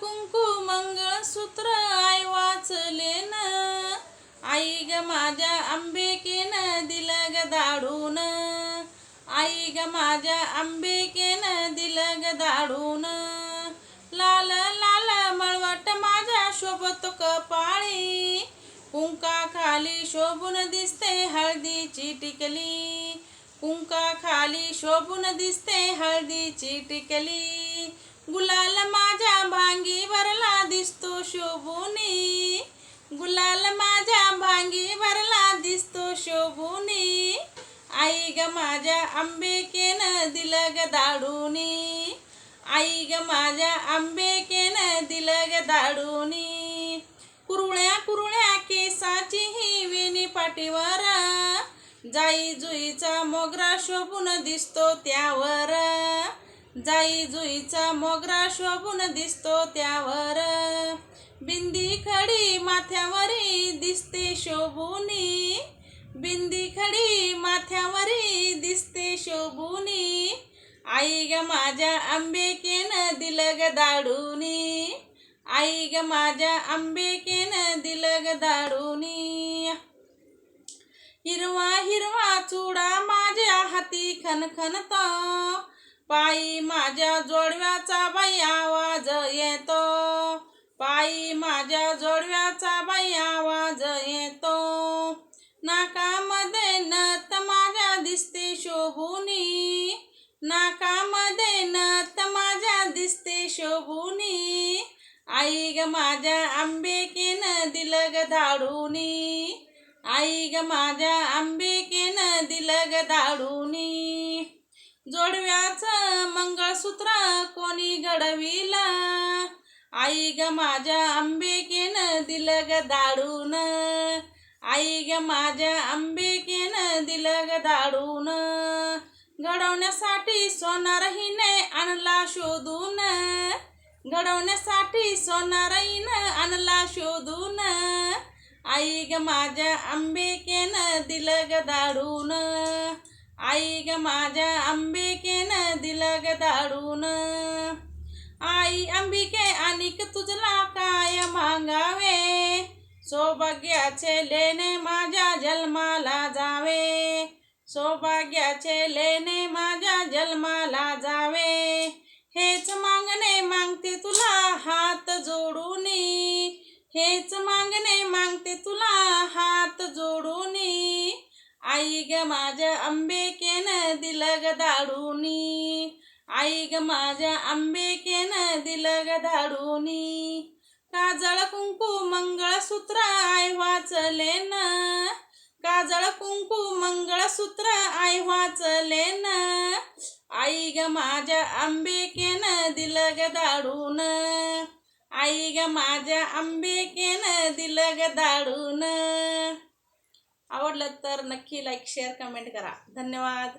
कुंकू मंगळसूत्र आई वाचले न. आई ग माझ्या आंबेकेनं दिलं ग दाडून. आई ग माझ्या आंबेकेनं दिलं ग दाडून. लाल लाल मळवट माझ्या शोभत कपाळी. कुंका खाली शोभून दिसते हळदीची टिकली. कुंका खाली शोभून दिसते हळदीची टिकली. गुलाल माझ्या भांगीवरला दिसतो शोभुनी. गुलाल माझ्या भांगीवरला दिसतो शोभुनी. आई ग माझ्या आंबेकेनं दिलं ग दाडूनी. आई ग माझ्या आंबेकेनं दिलं ग दाडूनी. कुरुळ्या कुरुळ्या केसाची ही वेणी पाठीवर जाई जुईचा मोगरा शोभून दिसतो त्यावर. जाई जुईचा मोगरा शोभून दिसतो त्यावर. बिंदी खडी माथ्यावरी दिसते शोभुनी. बिंदी खडी माथ्यावरी दिसते शोभुनी. आई ग माझ्या आंबेकेनं दिलग दाडूनी. आई ग माझ्या आंबेकेनं दिलग दाडूनी. हिरवा हिरवा चुडा माझ्या हाती खनखनतो. पायी माझ्या जोडव्याचा बाई आवाज येतो. पायी माझ्या जोडव्याचा बाई आवाज येतो. नाकामध्ये नत माझ्या दिसते शोभुनी. नाकामध्ये नत माझ्या दिसते शोभुनी. आई ग माझ्या आंबेकेन दिलग धाडूनी. आई ग माझ्या आंबेकेन दिलग धाडूनी. जोडव्याचं मंगळसूत्र कोणी घडविला? आई ग माझ्या आंबेकेनं दिलं ग दाडून. आई ग माझ्या आंबेकेनं दिलं ग दाडून. घडवण्यासाठी सोनारहीने आणला शोधून. घडवण्यासाठी सोनारहीनं आणला शोधून. आई ग माझ्या आंबेकेनं दिलं ग दाडून. आई ग माझ्या अंबिकेनं दिलं ग दाडून. आई अंबिके आणि तुझला काय मागावे? सौभाग्याचे लेणे माझ्या जन्माला जावे. सौभाग्याचे लेणे माझ्या जन्माला जावे. हेच मागणे मागते तुला हात जोडून. हेच मागणे मागते तुला आई ग माझ्या आंबेकेनं दिलं ग दाडूनी. आई ग माझ्या आंबेकेनं दिलं ग दाडूनी. काजळ कुंकू मंगळसूत्र आय वाचले न काजळ कुंकू मंगळसूत्र आय वाचले न आई ग माझ्या आंबेकेनं दिलं ग दाडून. आई ग माझ्या आंबेकेनं दिलं ग दाडून. आवडलं तर नक्की लाईक शेअर कमेंट करा. धन्यवाद.